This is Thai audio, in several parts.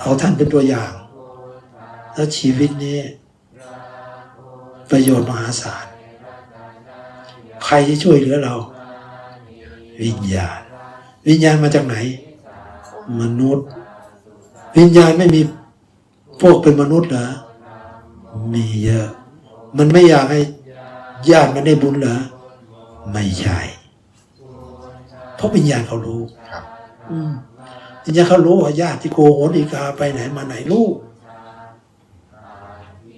เอาท่านเป็นตัวอย่าง แล้วชีวิตนี้ ประโยชน์มหาศาล ใครที่ช่วยเหลือเรา วิญญาณ วิญญาณมาจากไหน มนุษย์ วิญญาณไม่มีพวกเป็นมนุษย์เหรอมีเยอะ มันไม่อยากให้ญาติมันได้บุญเหรอไม่ใช่เพราะวิญญาณเขารู้ครับอืม วิญญาณเขารู้ว่าญาติที่โกโหติกาไปไหนมาไหนรู้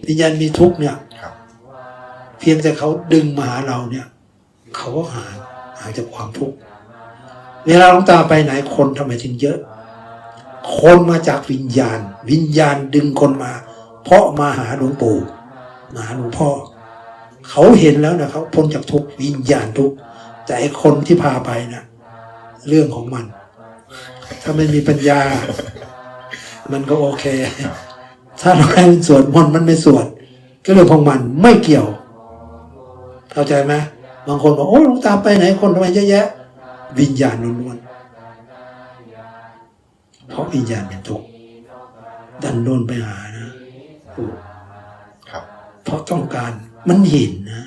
วิญญาณมีทุกข์เนี่ยครับเพียงแต่เขาดึงมาหาเราเนี่ย เขาก็หาหาจากความทุกข์เวลาหลวงตาไปไหนคนทำไมถึงเยอะ คนมาจากวิญญาณ วิญญาณดึงคนมา เพราะมาหาหลวงปู่มาหาหลวงพ่อ เขาเห็นแล้วนะเขาพ้นจากทุกข์วิญญาณทุกข์แต่ไอ้คนที่พาไปนะเรื่องของมัน ถ้าไม่มีปัญญา มันก็โอเค ถ้าเราให้มันสวดมนต์มันไม่สวด ก็เรื่องของมันไม่เกี่ยว เข้าใจไหมบางคนบอกโอ้หลวงตาไปไหนคนทำไมเยอะแยะ วิญญาณล้วนๆเพราะวิญญาณเป็นทุกข์ดันโดนไปหานะโอ้ครับเพราะต้องการมันเห็นนะ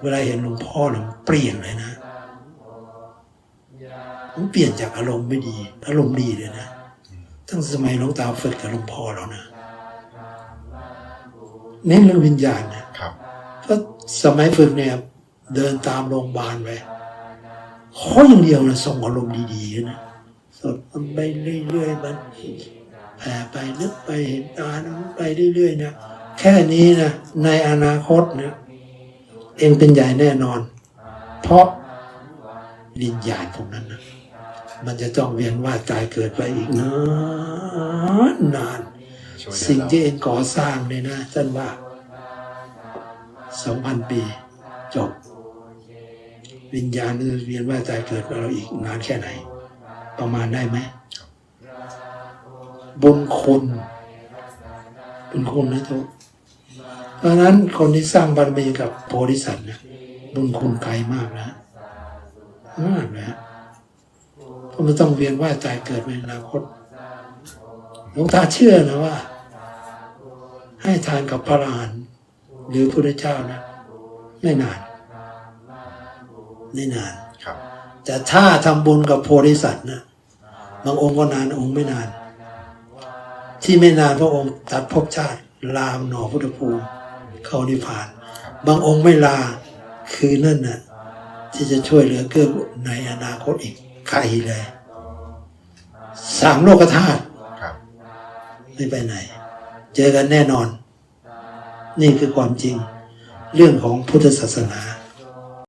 เวลาเห็นหลวงพ่อเนี่ยมันเปลี่ยนเลยนะ มันเปลี่ยนจากอารมณ์ไม่ดี อารมณ์ดีเลยนะ ตั้งสมัยหลวงตาฝึกกับหลวงพ่อแล้วนะเน้นเรื่องวิญญาณนะครับเพราะสมัยฝึกเนี่ยเดินตามโรงพยาบาลไปขออย่างเดียวนะส่งอารมณ์ดีๆนะสดมันไปเรื่อยๆมันแผ่ไปนึกไปเห็นตานะไปเรื่อยๆนะแค่นี้นะในอนาคตนะเองเป็นใหญ่แน่นอน เพราะวิญญาณพวกนั้นนะ มันจะต้องเวียนว่ายตายเกิดไปอีกนานนาน สิ่งที่เองก่อสร้างเนี่ยนะท่านว่าสองพันปีจบ วิญญาณจะเวียนว่ายตายเกิดกับเราอีกนานแค่ไหน ประมาณได้ไหมบุญคุณบุญคุณนะทุกเพราะฉะนั้นคนที่สร้างบารมีกับโพธิสัตว์นะบุญคุณไกลมากนะมากนะ เพราะมันต้องเวียนว่ายตายเกิดในอนาคตหลวงตาเชื่อนะว่า ให้ทานกับพระอรหันต์หรือพระพุทธเจ้านะไม่นานไม่นานครับ แต่ถ้าทำบุญกับโพธิสัตว์นะบางองค์ก็นานองค์ไม่นาน ที่ไม่นานพระองค์ตัดภพชาติลามหน่อพุทธภูมิเข้านิพพาน บางองค์ไม่ลาคือนั่นน่ะที่จะช่วยเหลือเกื้อกูลในอนาคตอีก ไกลเลย สามโลกธาตุครับไม่ไปไหน เจอกันแน่นอน นี่คือความจริง เรื่องของพุทธศาสนา